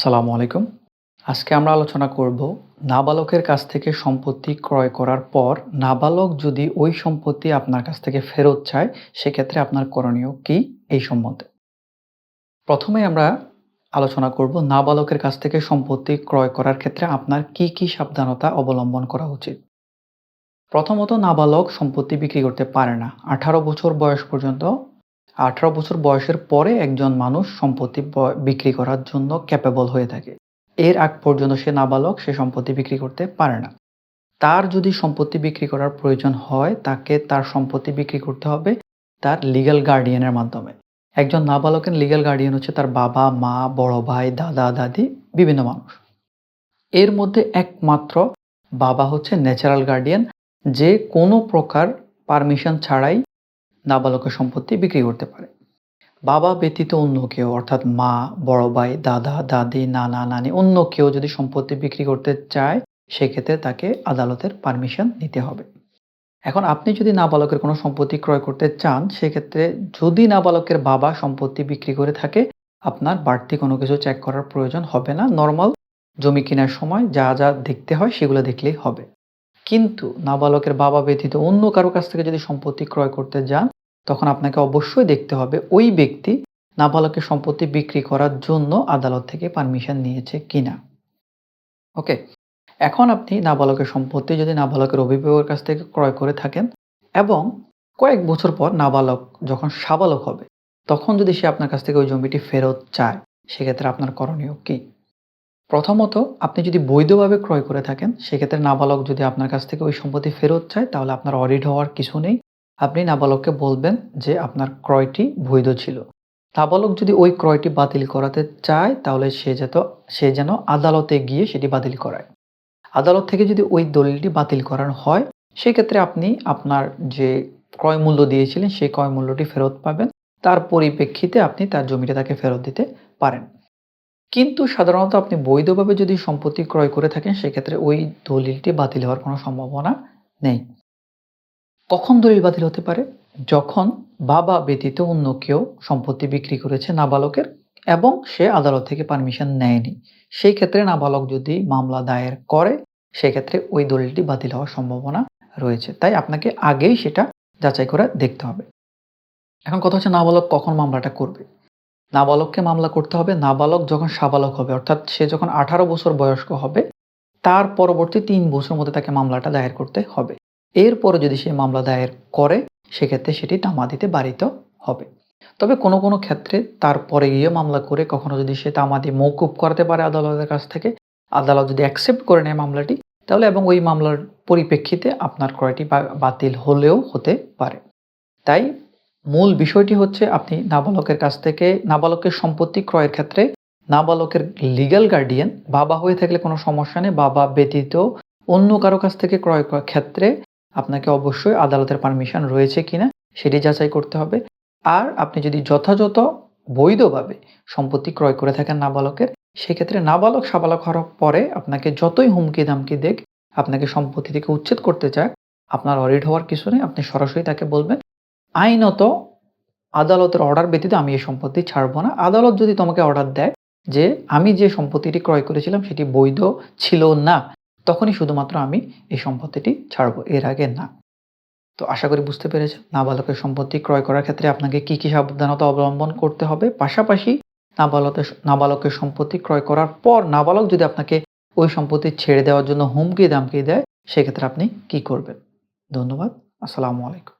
আসসালামু আলাইকুম। আজকে আমরা আলোচনা করব নাবালকের কাছ থেকে সম্পত্তি ক্রয় করার পর নাবালক যদি ওই সম্পত্তি আপনার কাছ থেকে ফেরত চায়, সেক্ষেত্রে আপনার করণীয় কি এই সম্বন্ধে? প্রথমে আমরা আলোচনা করব নাবালকের কাছ থেকে সম্পত্তি ক্রয় করার ক্ষেত্রে আপনার কি কি সাবধানতা অবলম্বন করা উচিত। প্রথমত, নাবালক সম্পত্তি বিক্রি করতে পারে না। আঠারো বছর বয়স পর্যন্ত আঠারো বছর বয়সের পরে একজন মানুষ সম্পত্তি বিক্রি করার জন্য ক্যাপেবল হয়ে থাকে। এর আগ পর্যন্ত সে নাবালক, সে সম্পত্তি বিক্রি করতে পারে না। তার যদি সম্পত্তি বিক্রি করার প্রয়োজন হয়, তাকে তার সম্পত্তি বিক্রি করতে হবে তার লিগ্যাল গার্ডিয়ানের মাধ্যমে। একজন নাবালকের লিগ্যাল গার্ডিয়ান হচ্ছে তার বাবা, মা, বড় ভাই, দাদা, দাদি, বিভিন্ন মানুষ। এর মধ্যে একমাত্র বাবা হচ্ছে ন্যাচারাল গার্ডিয়ান যে কোনো প্রকার পারমিশন ছাড়াই নাবালকের সম্পত্তি বিক্রি করতে পারে। বাবা ব্যতীত অন্য কেউ, অর্থাৎ মা, বড় ভাই, দাদা, দাদি, নানা, নানি, অন্য কেউ যদি সম্পত্তি বিক্রি করতে চায়, সেক্ষেত্রে তাকে আদালতের পারমিশন নিতে হবে। এখন আপনি যদি নাবালকের কোনো সম্পত্তি ক্রয় করতে চান, সেক্ষেত্রে যদি নাবালকের বাবা সম্পত্তি বিক্রি করে থাকে, আপনার বাড়তি কোনো কিছু চেক করার প্রয়োজন হবে না। নর্মাল জমি কেনার সময় যা যা দেখতে হয়, সেগুলো দেখলেই হবে। কিন্তু নাবালকের বাবা ব্যতীত অন্য কারও কাছ থেকে যদি সম্পত্তি ক্রয় করতে যান তখন আপনাকে অবশ্যই দেখতে হবে ওই ব্যক্তি নাবালকের সম্পত্তি বিক্রি করার জন্য আদালত থেকে পারমিশন নিয়েছে কিনা। ওকে, এখন আপনি নাবালকের সম্পত্তি যদি নাবালকের অভিভাবকের কাছ থেকে ক্রয় করে থাকেন এবং কয়েক বছর পর নাবালক যখন সাবালক হবে, তখন যদি সে আপনার কাছ থেকে ওই জমিটি ফেরত চায়, সেক্ষেত্রে আপনার করণীয় কী? প্রথমত, আপনি যদি বৈধভাবে ক্রয় করে থাকেন, সেক্ষেত্রে নাবালক যদি আপনার কাছ থেকে ওই সম্পত্তি ফেরত চায়, তাহলে আপনার অডিট হওয়ার কিছু নেই। আপনি নাবালককে বলবেন যে আপনার ক্রয়টি বৈধ ছিল। নাবালক যদি ওই ক্রয়টি বাতিল করাতে চায়, তাহলে সে যেত, সে যেন আদালতে গিয়ে সেটি বাতিল করায়। আদালত থেকে যদি ওই দলিলটি বাতিল করানো হয়, সেক্ষেত্রে আপনি আপনার যে ক্রয় মূল্য দিয়েছিলেন, সেই ক্রয় মূল্যটি ফেরত পাবেন। তার পরিপ্রেক্ষিতে আপনি তার জমিটা তাকে ফেরত দিতে পারেন। কিন্তু সাধারণত আপনি বৈধভাবে যদি সম্পত্তি ক্রয় করে থাকেন, সেক্ষেত্রে ওই দলিলটি বাতিল হওয়ার কোনো সম্ভাবনা নেই। কখন দলিল বাতিল হতে পারে? যখন বাবা ব্যতীত অন্য কেউ সম্পত্তি বিক্রি করেছে নাবালকের এবং সে আদালত থেকে পারমিশন নেয়নি। সেই ক্ষেত্রে নাবালক যদি মামলা দায়ের করে সেক্ষেত্রে ওই দলিলটি বাতিল হওয়ার সম্ভাবনা রয়েছে। তাই আপনাকে আগেই সেটা যাচাই করে দেখতে হবে। এখন কথা হচ্ছে নাবালক কখন মামলাটা করবে? নাবালককে মামলা করতে হবে, নাবালক যখন সাবালক হবে, অর্থাৎ সে যখন আঠারো বছর বয়স্ক হবে, তার পরবর্তী তিন বছর মধ্যে তাকে মামলাটা দায়ের করতে হবে। এরপরে যদি সে মামলা দায়ের করে, সেক্ষেত্রে সেটি তামাদিতে বাড়িত হবে। তবে কোনো কোনো ক্ষেত্রে তারপরে গিয়ে মামলা করে কখনো যদি সে তামাদি মৌকুব করাতে পারে আদালতের কাছ থেকে, আদালত যদি অ্যাকসেপ্ট করে নেয় মামলাটি, তাহলে এবং ওই মামলার পরিপ্রেক্ষিতে আপনার ক্রয়টি বাতিল হলেও হতে পারে। তাই মূল বিষয়টি হচ্ছে আপনি নাবালকের কাছ থেকে, নাবালকের সম্পত্তি ক্রয়ের ক্ষেত্রে নাবালকের লিগ্যাল গার্ডিয়ান বাবা হয়ে থাকলে কোনো সমস্যা নেই, বাবা ব্যতীত অন্য কারও কাছ থেকে ক্রয় ক্ষেত্রে আপনাকে অবশ্যই আদালতের পারমিশন রয়েছে কিনা সেটি যাচাই করতে হবে। আর আপনি যদি যথাযথ বৈধভাবে সম্পত্তি ক্রয় করে থাকেন নাবালকের, সেক্ষেত্রে নাবালক সাবালক হওয়ার পরে আপনাকে যতই হুমকি দামকি দেখ আপনাকে সম্পত্তি থেকে উচ্ছেদ করতে চায় আপনার অডিট হওয়ার কিছু নেই, আপনি সরাসরি তাকে বলবেন, আইনত আদালতের অর্ডার ব্যতীত আমি এই সম্পত্তি ছাড়বো না। আদালত যদি তোমাকে অর্ডার দেয় যে, আমি যে সম্পত্তিটি ক্রয় করেছিলাম সেটি বৈধ ছিল না। তখনই শুধুমাত্র আমি এই সম্পত্তিটি ছাড়বো, এর আগে না। তো আশা করি বুঝতে পেরেছেন, নাবালকের সম্পত্তি ক্রয় করার ক্ষেত্রে আপনাকে কী কী সাবধানতা অবলম্বন করতে হবে। পাশাপাশি নাবালকের নাবালকের সম্পত্তি ক্রয় করার পর নাবালক যদি আপনাকে ওই সম্পত্তি ছেড়ে দেওয়ার জন্য হুমকি দামকি দেয়, সেক্ষেত্রে আপনি কি করবেন? ধন্যবাদ, আসসালামু আলাইকুম।